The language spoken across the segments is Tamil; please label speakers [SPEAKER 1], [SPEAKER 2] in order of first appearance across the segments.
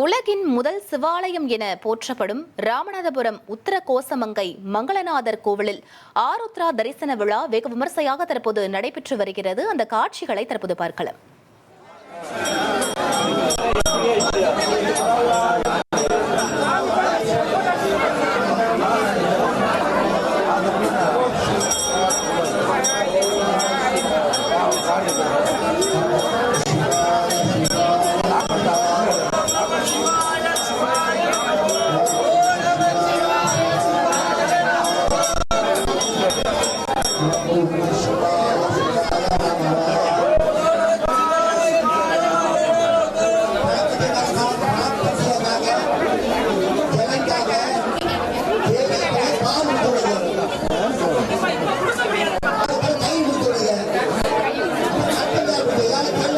[SPEAKER 1] உலகின் முதல் சிவாலயம் என போற்றப்படும் ராமநாதபுரம் உத்தர கோசமங்கை மங்களநாதர் கோவிலில் ஆருத்ரா தரிசன விழா வெகு விமர்சையாக தற்போது நடைபெற்று வருகிறது. அந்த காட்சிகளை தற்போது பார்க்கலாம்.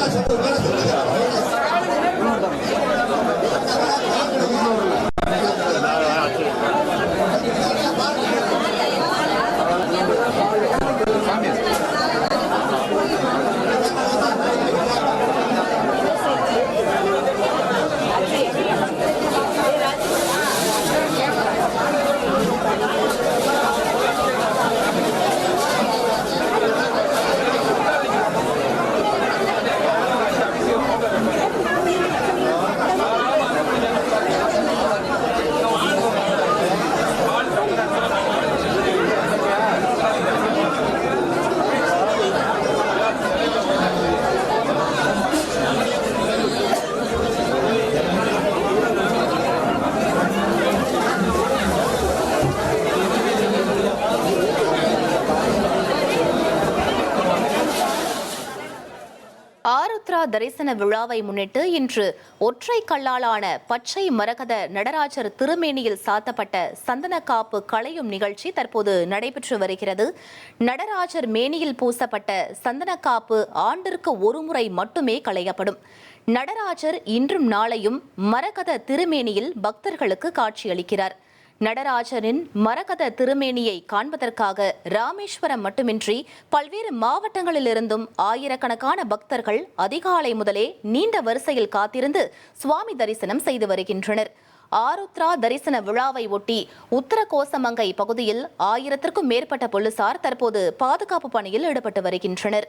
[SPEAKER 1] Obrigado. ஆருத்ரா தரிசன விழாவை முன்னிட்டு இன்று ஒற்றை கல்லாலான பச்சை மரகத நடராஜர் திருமேனியில் சாத்தப்பட்ட சந்தன காப்பு களையும் நிகழ்ச்சி தற்போது நடைபெற்று வருகிறது. நடராஜர் மேனியில் பூசப்பட்ட சந்தன காப்பு ஆண்டிற்கு ஒருமுறை மட்டுமே களையப்படும். நடராஜர் இன்றும் நாளையும் மரகத திருமேனியில் பக்தர்களுக்கு காட்சியளிக்கிறார். நடராஜரின் மரகத திருமேனியை காண்பதற்காக ராமேஸ்வரம் மட்டுமின்றி பல்வேறு மாவட்டங்களிலிருந்தும் ஆயிரக்கணக்கான பக்தர்கள் அதிகாலை முதலே நீண்ட வரிசையில் காத்திருந்து சுவாமி தரிசனம் செய்து வருகின்றனர். ஆருத்ரா தரிசன விழாவை ஒட்டி உத்தர கோசமங்கை பகுதியில் ஆயிரத்திற்கும் மேற்பட்ட போலீசார் தற்போது பாதுகாப்பு பணியில் ஈடுபட்டு வருகின்றனர்.